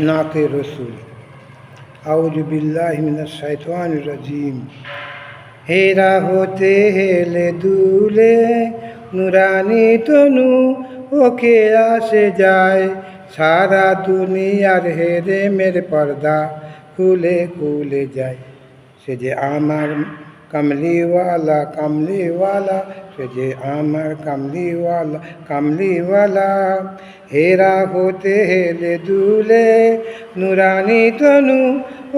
নাতে রসুল আউজবিল্লাহমিনাশাইতান রাজিম হেরা হতে হেলে দুলে নুরানি তনু ওকে আসে যায় সারা দুনিয়ার হেরে মের পর্দা খুলে খুলে যায় সে যে আমার কামলিওয়ালা কামলিওয়ালা সে আমার কামলিওয়ালা কামলিওয়ালা। হেরা হতে হেলে দুলে নুরানি তনু,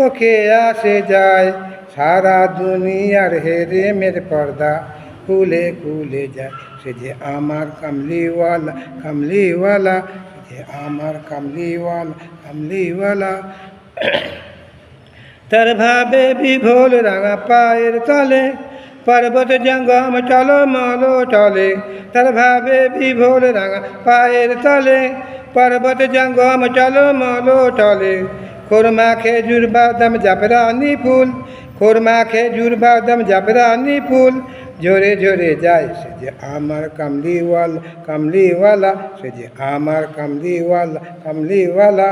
ওকে আসে যায়। সারা দুনিয়ার হেরে মের পর্দা খুলে খুলে যায়। সে যে আমার কামলিওয়ালা কামলিওয়ালা যে আমার কামলিওয়ালা কামলিওয়ালা। তার ভাবে বিভোল রাঙা পায়ের তলে, পর্বত জঙ্গম চলো মলো চলে তার ভাবে বিভোল রাঙা পায়ের তলে, পর্বত জঙ্গম চলো মলো চলে খোরমা খেজুর বাদাম জাফরানি ফুল, খোরমা খেজুর বাদাম জাফরানি ফুল। জোরে জোরে যায় সে যে আমার কামলিওয়ালা কামলিওয়ালা, সে যে আমার কামলিওয়ালা কামলিওয়ালা।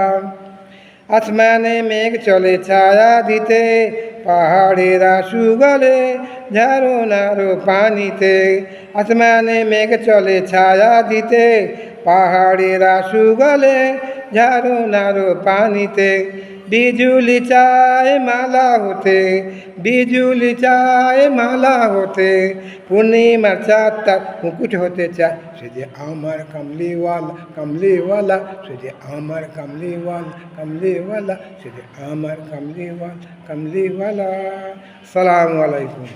आसमाने मेघ चले, छाया दीते। पहाड़ेरा गले, झारो नारो पानी ते। आसमाने मेघ चले, छाया दीते। पहाड़ेरा गले, झारो नारो पानी ते। বিজুলি চায় মালা হতে, বিজুলি চায় মালা হতে, পূর্ণিমার চাঁদটা মুকুট হতে চায়। সে যে আমার কামলিওয়ালা কামলিওয়ালা, সে যে আমার কামলিওয়ালা কামলিওয়ালা, সে যে আমার কামলিওয়ালা কামলিওয়ালা। সালাম আলাইকুম।